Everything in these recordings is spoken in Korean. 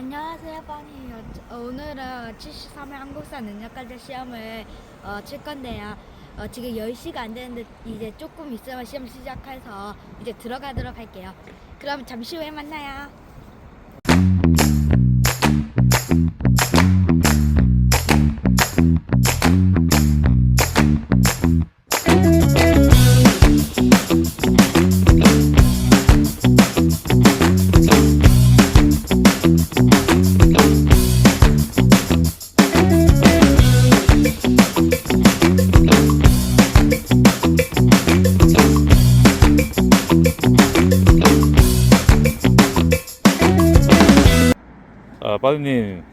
안녕하세요, 빠니. 어, 오늘은 73회 한국사 능력가제 시험을 어, 칠 건데요. 어, 지금 10시가 안 되는데 이제 조금 있으면 시험 시작해서 이제 들어가도록 할게요. 그럼 잠시 후에 만나요. 아, 빠드님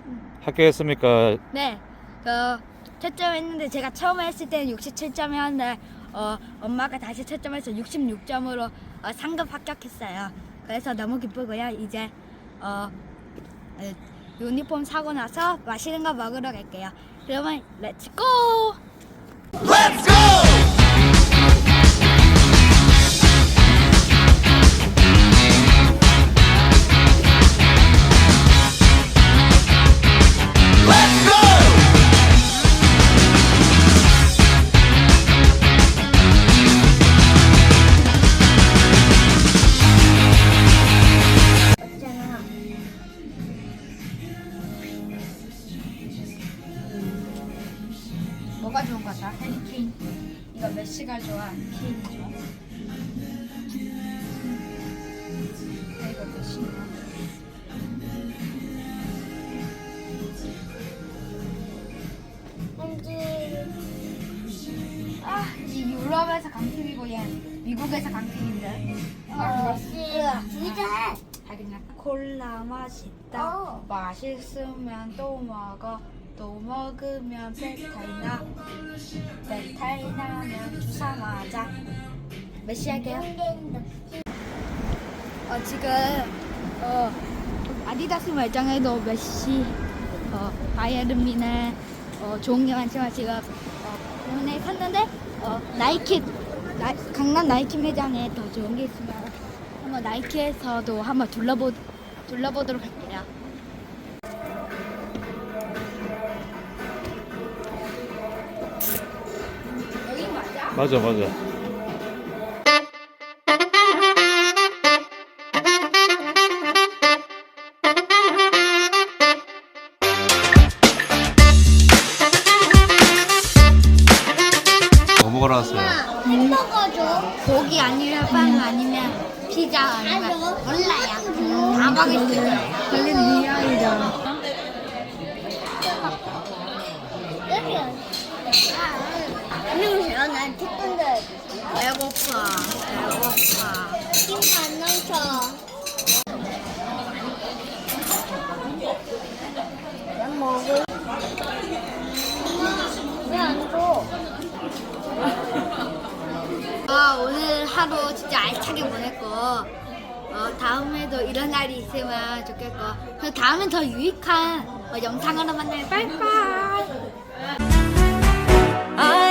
합격했습니까? 네, 저 채점했는데 제가 처음에 했을 때는 67점이었는데 어, 엄마가 다시 채점해서 66점으로 어, 상급 합격했어요. 그래서 너무 기쁘고요. 이제 어, 어, 유니폼 사고 나서 맛있는 거 먹으러 갈게요. 그러면 렛츠 고! 있잖아. 뭐가 좋은 것 같아? 해리 케인. 이거 메시가 좋아? 케인이 좋아? 아, 이거 메시나? 아, 이 유럽에서 강팀이고 얘 미국에서 강팀인데. 주자. 하긴 콜라 맛있다. 어. 맛있으면 또 먹어. 또 먹으면 배탈 나. 배탈 나면 주사 맞아. 몇 시 할게요? 어, 지금 어, 아디다스 매장에도 메시, 어, 바이에른 어, 좋은 게 많지만 지금 어, 오늘 샀는데 어, 나이키 나, 강남 나이키 매장에 더 좋은 게 있으면 한번 나이키에서도 한번 둘러보 둘러보도록 할게요. 맞아? 맞아. 뭐 먹으러 왔어요? 햄버거 줘. 고기 아니면 빵 아니면 피자 아니면 몰라요. 다 먹을 수 있어요. 걸린 리아이잖아. 안녕하세요. 난 태권도 배고파. 배고파. 힘안 넘쳐. 난 먹을. 왜안 줘? 어, 오늘 하루 진짜 알차게 보냈고 어, 다음에도 이런 날이 있으면 좋겠고 그 다음엔 더 유익한 어, 영상으로 만나요. 빠이빠이. I